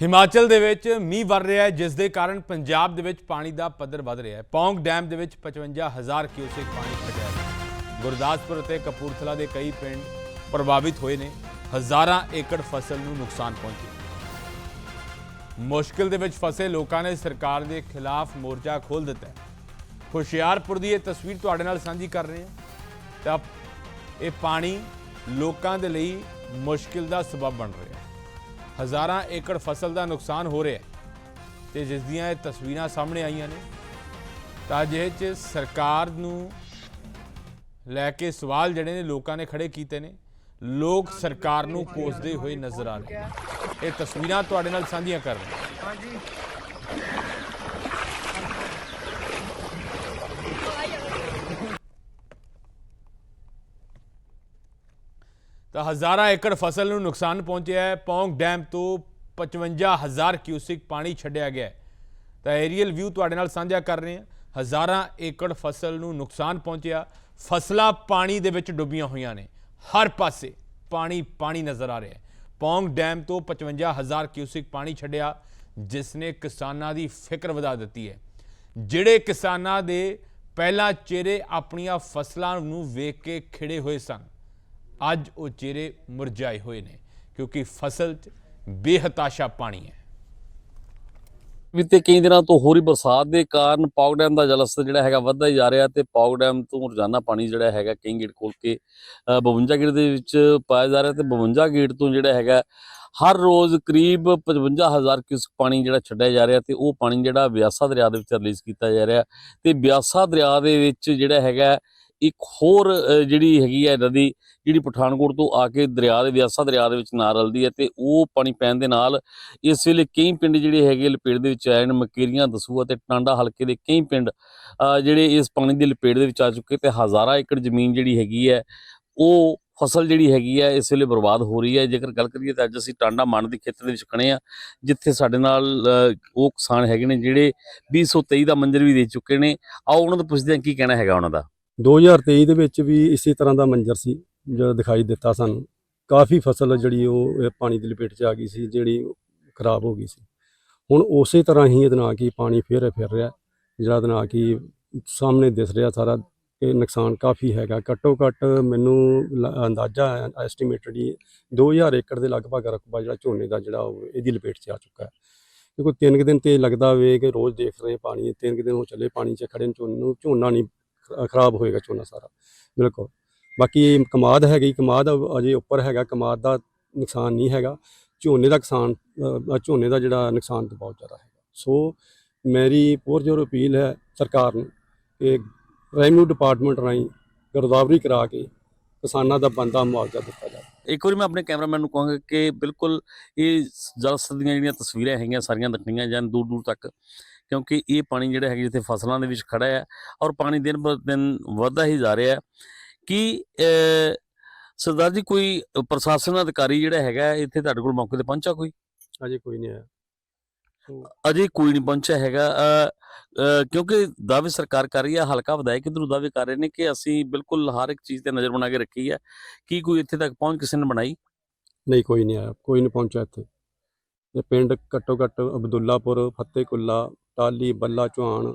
ਹਿਮਾਚਲ ਦੇ ਵਿੱਚ ਮੀਂਹ ਵਰ ਰਿਹਾ ਹੈ, ਜਿਸ ਦੇ ਕਾਰਨ ਪੰਜਾਬ ਦੇ ਵਿੱਚ ਪਾਣੀ ਦਾ ਪੱਧਰ ਵੱਧ ਰਿਹਾ ਹੈ। ਪੌਂਗ ਡੈਮ ਦੇ ਵਿੱਚ 55000 ਕਿਊਸੈਕ ਪਾਣੀ ਛੱਡਿਆ ਗਿਆ ਗੁਰਦਾਸਪੁਰ ਅਤੇ ਕਪੂਰਥਲਾ ਦੇ ਕਈ ਪਿੰਡ ਪ੍ਰਭਾਵਿਤ ਹੋਏ ਨੇ। ਹਜ਼ਾਰਾਂ ਏਕੜ ਫਸਲ ਨੂੰ ਨੁਕਸਾਨ ਪਹੁੰਚਿਆ ਮੁਸ਼ਕਿਲ ਦੇ ਵਿੱਚ ਫਸੇ ਲੋਕਾਂ ਨੇ ਸਰਕਾਰ ਦੇ ਖਿਲਾਫ ਮੋਰਚਾ ਖੋਲ ਦਿੱਤਾ ਹੁਸ਼ਿਆਰਪੁਰ ਦੀ ਇਹ ਤਸਵੀਰ ਤੁਹਾਡੇ ਨਾਲ ਸਾਂਝੀ ਕਰ ਰਹੇ ਹਾਂ। ਤਾਂ ਇਹ ਪਾਣੀ ਲੋਕਾਂ ਦੇ ਲਈ ਮੁਸ਼ਕਿਲ ਦਾ ਸਬਬ ਬਣ ਰਿਹਾ ਹੈ। ਹਜ਼ਾਰਾਂ ਏਕੜ ਫਸਲ ਦਾ ਨੁਕਸਾਨ ਹੋ ਰਿਹਾ ਹੈ ਤੇ ਜਿਸ ਦੀਆਂ ਇਹ ਤਸਵੀਰਾਂ ਸਾਹਮਣੇ ਆਈਆਂ ਨੇ, ਤਾਂ ਜਿਹੇ ਚ ਸਰਕਾਰ ਨੂੰ ਲੈ ਕੇ ਸਵਾਲ ਜਿਹੜੇ ਨੇ ਲੋਕਾਂ ਨੇ ਖੜੇ ਕੀਤੇ ਨੇ, ਲੋਕ ਸਰਕਾਰ ਨੂੰ ਕੋਸਦੇ ਹੋਏ ਨਜ਼ਰ ਆ ਰਹੇ ਨੇ ਇਹ ਤਸਵੀਰਾਂ ਤੁਹਾਡੇ ਨਾਲ ਸਾਂਝੀਆਂ ਕਰ ਰਹੇ ਹਾਂ। ਤਾਂ ਹਜ਼ਾਰਾਂ ਏਕੜ ਫਸਲ ਨੂੰ ਨੁਕਸਾਨ ਪਹੁੰਚਿਆ ਹੈ। ਪੌਂਗ ਡੈਮ ਤੋਂ 55000 ਕਿਊਸਿਕ ਪਾਣੀ ਛੱਡਿਆ ਗਿਆ ਤਾਂ ਏਰੀਅਲ ਵਿਊ ਤੁਹਾਡੇ ਨਾਲ ਸਾਂਝਾ ਕਰ ਰਹੇ ਹਾਂ। ਹਜ਼ਾਰਾਂ ਏਕੜ ਫਸਲ ਨੂੰ ਨੁਕਸਾਨ ਪਹੁੰਚਿਆ। ਫਸਲਾਂ ਪਾਣੀ ਦੇ ਵਿੱਚ ਡੁੱਬੀਆਂ ਹੋਈਆਂ ਨੇ। ਹਰ ਪਾਸੇ ਪਾਣੀ ਪਾਣੀ ਨਜ਼ਰ ਆ ਰਿਹਾ ਹੈ। ਪੌਂਗ ਡੈਮ ਤੋਂ 55000 ਕਿਊਸਿਕ ਪਾਣੀ ਛੱਡਿਆ ਜਿਸ ਨੇ ਕਿਸਾਨਾਂ ਦੀ ਫਿਕਰ ਵਧਾ ਦਿੱਤੀ ਹੈ। ਜਿਹੜੇ ਕਿਸਾਨਾਂ ਦੇ ਪਹਿਲਾਂ ਚਿਹਰੇ ਆਪਣੀਆਂ ਫਸਲਾਂ ਨੂੰ ਵੇਖ ਕੇ ਖਿੜੇ ਹੋਏ ਸਨ ਅੱਜ ਉਹ ਚਿਹਰੇ ਮੁਰਝਾਏ ਹੋਏ ਨੇ ਕਿਉਂਕਿ ਫਸਲ 'ਚ ਬੇਹਤਾਸ਼ਾ ਪਾਣੀ ਹੈ। ਬੀਤੇ ਕਈ ਦਿਨਾਂ ਤੋਂ ਹੋ ਰਹੀ ਬਰਸਾਤ ਦੇ ਕਾਰਨ ਪੌਗ ਡੈਮ ਦਾ ਜਲਸਤਰ ਜਿਹੜਾ ਹੈਗਾ ਵੱਧਦਾ ਹੀ ਜਾ ਰਿਹਾ ਤੇ ਪੌਗ ਡੈਮ ਤੋਂ ਰੋਜ਼ਾਨਾ ਪਾਣੀ ਜਿਹੜਾ ਹੈਗਾ ਕਈ ਗੇਟ ਖੋਲ ਕੇ ਅ, 52 ਗੇਟ ਦੇ ਵਿੱਚ ਪਾਇਆ ਜਾ ਰਿਹਾ ਤੇ 52 ਗੇਟ ਤੋਂ ਜਿਹੜਾ ਹੈਗਾ ਹਰ ਰੋਜ਼ ਕਰੀਬ 55000 ਕਿਊਸਕ ਪਾਣੀ ਜਿਹੜਾ ਛੱਡਿਆ ਜਾ ਰਿਹਾ ਤੇ ਉਹ ਪਾਣੀ ਜਿਹੜਾ ਵਿਆਸਾ ਦਰਿਆ ਦੇ ਵਿੱਚ ਰਿਲੀਜ਼ ਕੀਤਾ ਜਾ ਰਿਹਾ ਤੇ ਬਿਆਸਾ ਦਰਿਆ ਦੇ ਵਿੱਚ ਜਿਹੜਾ ਹੈਗਾ ਇੱਕ ਹੋਰ ਜਿਹੜੀ ਹੈਗੀ ਹੈ ਨਦੀ ਜਿਹੜੀ ਪਠਾਨਕੋਟ ਤੋਂ ਆ ਕੇ ਦਰਿਆ ਦੇ, ਵਿਆਸਾ ਦਰਿਆ ਦੇ ਵਿੱਚ ਨਾਲ ਰਲਦੀ ਹੈ ਤੇ ਉਹ ਪਾਣੀ ਪੈਣ ਦੇ ਨਾਲ ਇਸ ਵੇਲੇ ਕਈ ਪਿੰਡ ਜਿਹੜੇ ਹੈਗੇ ਲਪੇਟ ਦੇ ਵਿੱਚ ਆਏ ਨੇ, ਮਕੇਰੀਆਂ, ਦਸੂਆ ਤੇ ਟਾਂਡਾ ਹਲਕੇ ਦੇ ਕਈ ਪਿੰਡ ਜਿਹੜੇ ਇਸ ਪਾਣੀ ਦੀ ਲਪੇਟ ਦੇ ਵਿੱਚ ਆ ਚੁੱਕੇ ਤੇ ਹਜ਼ਾਰਾਂ ਏਕੜ ਜ਼ਮੀਨ ਜਿਹੜੀ ਹੈਗੀ ਹੈ, ਉਹ ਫਸਲ ਜਿਹੜੀ ਹੈਗੀ ਹੈ ਇਸ ਵੇਲੇ ਬਰਬਾਦ ਹੋ ਰਹੀ ਹੈ। ਜੇਕਰ ਗੱਲ ਕਰੀਏ ਤਾਂ ਅੱਜ ਅਸੀਂ ਟਾਂਡਾ ਮੰਡ ਦੇ ਖੇਤਰ ਦੇ ਵਿੱਚ ਖੜੇ ਆ ਜਿੱਥੇ ਸਾਡੇ ਨਾਲ ਉਹ ਕਿਸਾਨ ਹੈਗੇ ਨੇ, ਜਿਹੜੇ 2023 ਦਾ ਮੰਜ਼ਰ ਵੀ ਦੇ ਚੁੱਕੇ ਨੇ। ਆਓ ਉਹਨਾਂ ਤੋਂ ਪੁੱਛਦੇ ਹਾਂ ਕੀ ਕਹਿਣਾ ਹੈਗਾ ਉਹਨਾਂ ਦਾ। 2023 ਦੇ ਵਿੱਚ ਵੀ ਇਸੇ ਤਰ੍ਹਾਂ ਦਾ ਮੰਜ਼ਰ ਸੀ, ਜਿਹੜਾ ਦਿਖਾਈ ਦਿੱਤਾ ਸਾਨੂੰ। ਕਾਫੀ ਫਸਲ ਜਿਹੜੀ ਉਹ ਪਾਣੀ ਦੀ ਲਪੇਟ 'ਚ ਆ ਗਈ ਸੀ, ਜਿਹੜੀ ਖਰਾਬ ਹੋ ਗਈ ਸੀ। ਹੁਣ ਉਸੇ ਤਰ੍ਹਾਂ ਹੀ ਇਹਦੇ ਨਾਲ ਕੀ ਪਾਣੀ ਫਿਰ ਫਿਰ ਰਿਹਾ, ਜਿਹੜਾ ਇਹਦੇ ਨਾਲ ਕੀ ਸਾਹਮਣੇ ਦਿਸ ਰਿਹਾ ਸਾਰਾ, ਇਹ ਨੁਕਸਾਨ ਕਾਫੀ ਹੈਗਾ। ਘੱਟੋ ਘੱਟ ਮੈਨੂੰ ਲ- ਅੰਦਾਜ਼ਾ ਐਸਟੀਮੇਟਡ ਹੀ 2000 ਏਕੜ ਦੇ ਲਗਭਗ ਰਕਬਾ ਜਿਹੜਾ ਝੋਨੇ ਦਾ ਜਿਹੜਾ ਉਹ ਇਹਦੀ ਲਪੇਟ 'ਚ ਆ ਚੁੱਕਾ ਹੈ। ਕਿਉਂਕਿ ਤਿੰਨ ਕੁ ਦਿਨ ਤੇ ਲੱਗਦਾ ਵੇ ਕਿ ਰੋਜ਼ ਦੇਖ ਰਹੇ ਪਾਣੀ, ਤਿੰਨ ਕੁ ਦਿਨ ਉਹ ਚੱਲੇ ਪਾਣੀ 'ਚ ਖੜੇ ਝੋਨੇ ਨੂੰ ਝੋਨਾ ਨਹੀਂ ਖਰਾਬ ਹੋਏਗਾ ਝੋਨਾ ਸਾਰਾ, ਬਿਲਕੁਲ। ਬਾਕੀ ਕਮਾਦ ਹੈਗੀ, ਕਮਾਦ ਅਜੇ ਉੱਪਰ ਹੈਗਾ, ਕਮਾਦ ਦਾ ਨੁਕਸਾਨ ਨਹੀਂ ਹੈਗਾ। ਝੋਨੇ ਦਾ ਕਿਸਾਨ ਝੋਨੇ ਦਾ ਜਿਹੜਾ ਨੁਕਸਾਨ ਤਾਂ ਬਹੁਤ ਜ਼ਿਆਦਾ ਹੈਗਾ। ਸੋ ਮੇਰੀ ਪੁਰਜੋਰ ਅਪੀਲ ਹੈ ਸਰਕਾਰ ਨੂੰ ਕਿ ਰੈਵਨਿਊ ਡਿਪਾਰਟਮੈਂਟ ਰਾਹੀਂ ਗਰਦਾਵਰੀ ਕਰਾ ਕੇ ਕਿਸਾਨਾਂ ਦਾ ਬੰਦਾ ਮੁਆਵਜ਼ਾ ਦਿੱਤਾ ਜਾਵੇ। ਇੱਕ ਵਾਰੀ ਮੈਂ ਆਪਣੇ ਕੈਮਰਾਮੈਨ ਨੂੰ ਕਹਾਂਗਾ ਕਿ ਬਿਲਕੁਲ ਇਹ ਜਲਸਤਰ ਦੀਆਂ ਜਿਹੜੀਆਂ ਤਸਵੀਰਾਂ ਹੈਗੀਆਂ, ਸਾਰੀਆਂ ਦਿਖਣੀਆਂ ਜਾਣ ਦੂਰ ਦੂਰ ਤੱਕ ਕਿਉਂਕਿ ਇਹ ਪਾਣੀ ਜਿਹੜਾ ਹੈਗਾ ਜਿੱਥੇ ਫਸਲਾਂ ਦੇ ਵਿੱਚ ਖੜਾ ਹੈ ਔਰ ਪਾਣੀ ਦਿਨ ਬ ਦਿਨ ਵੱਧਦਾ ਹੀ ਜਾ ਰਿਹਾ ਹੈ ਕਿ ਸਰਦਾਰ ਜੀ ਕੋਈ ਪ੍ਰਸ਼ਾਸਨ ਅਧਿਕਾਰੀ ਜਿਹੜਾ ਹੈਗਾ ਇੱਥੇ ਤੁਹਾਡੇ ਕੋਲ ਮੌਕੇ ਤੇ ਪਹੁੰਚਾ ਕੋਈ? ਅਜੇ ਕੋਈ ਨਹੀਂ ਆਇਆ। ਅਜੇ ਕੋਈ ਨਹੀਂ ਪਹੁੰਚਿਆ ਹੈਗਾ। ਕਿਉਂਕਿ ਦਾਅਵੇ ਸਰਕਾਰ ਕਰ ਰਹੀ ਹੈ ਹਲਕਾ ਵਿਧਾਇਕ ਇਧਰੋਂ ਦਾਅਵੇ ਕਰ ਰਹੇ ਨੇ ਕਿ ਅਸੀਂ ਬਿਲਕੁਲ ਹਰ ਇੱਕ ਚੀਜ਼ ਤੇ ਨਜ਼ਰ ਬਣਾ ਕੇ ਰੱਖੀ ਹੈ। ਕੀ ਕੋਈ ਇੱਥੇ ਤੱਕ ਪਹੁੰਚ ਕਿਸੇ ਨੇ ਬਣਾਈ? ਨਹੀਂ ਕੋਈ ਨਹੀਂ ਆਇਆ। ਕੋਈ ਨਹੀਂ ਪਹੁੰਚਿਆ ਇੱਥੇ। ਇਹ ਪਿੰਡ ਘੱਟੋ ਘੱਟ ਅਬਦੁੱਲਾਪੁਰ ਫਤਿਹਕੁੱਲਾ ਟਾਲੀ ਬੱਲਾ ਚੌਹਾਨ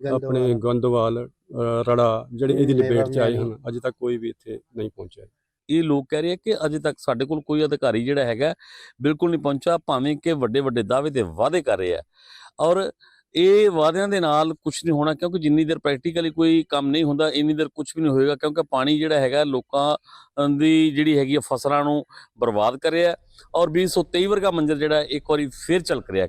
ਆਪਣੇ ਗੰਦਵਾਲ ਰੜਾ ਜਿਹੜੇ ਇਹਦੀ ਲਪੇਟ 'ਚ ਆਏ ਹਨ ਅਜੇ ਤੱਕ ਕੋਈ ਵੀ ਇੱਥੇ ਨਹੀਂ ਪਹੁੰਚਿਆ। ਇਹ ਲੋਕ ਕਹਿ ਰਹੇ ਆ ਕਿ ਅਜੇ ਤੱਕ ਸਾਡੇ ਕੋਲ ਕੋਈ ਅਧਿਕਾਰੀ ਜਿਹੜਾ ਹੈਗਾ ਬਿਲਕੁਲ ਨਹੀਂ ਪਹੁੰਚਾ ਭਾਵੇਂ ਕਿ ਵੱਡੇ ਵੱਡੇ ਦਾਅਵੇ ਤੇ ਵਾਅਦੇ ਕਰ ਰਹੇ। ਆ ਔਰ ਇਹ ਵਾਅਦਿਆਂ ਦੇ ਨਾਲ ਕੁਝ ਨਹੀਂ ਹੋਣਾ, ਕਿਉਂਕਿ ਜਿੰਨੀ ਦੇਰ ਪ੍ਰੈਕਟੀਕਲੀ ਕੋਈ ਕੰਮ ਨਹੀਂ ਹੁੰਦਾ, ਇੰਨੀ ਦੇਰ ਕੁਝ ਵੀ ਨਹੀਂ ਹੋਏਗਾ, ਕਿਉਂਕਿ ਪਾਣੀ ਜਿਹੜਾ ਹੈਗਾ, ਲੋਕਾਂ ਦੀ ਜਿਹੜੀ ਹੈਗੀ ਆ ਫਸਲਾਂ ਨੂੰ ਬਰਬਾਦ ਕਰ ਰਿਹਾ ਔਰ 2023 ਵਰਗਾ ਮੰਜ਼ਰ ਜਿਹੜਾ ਇੱਕ ਵਾਰੀ ਫੇਰ ਚੱਲ ਰਿਹਾ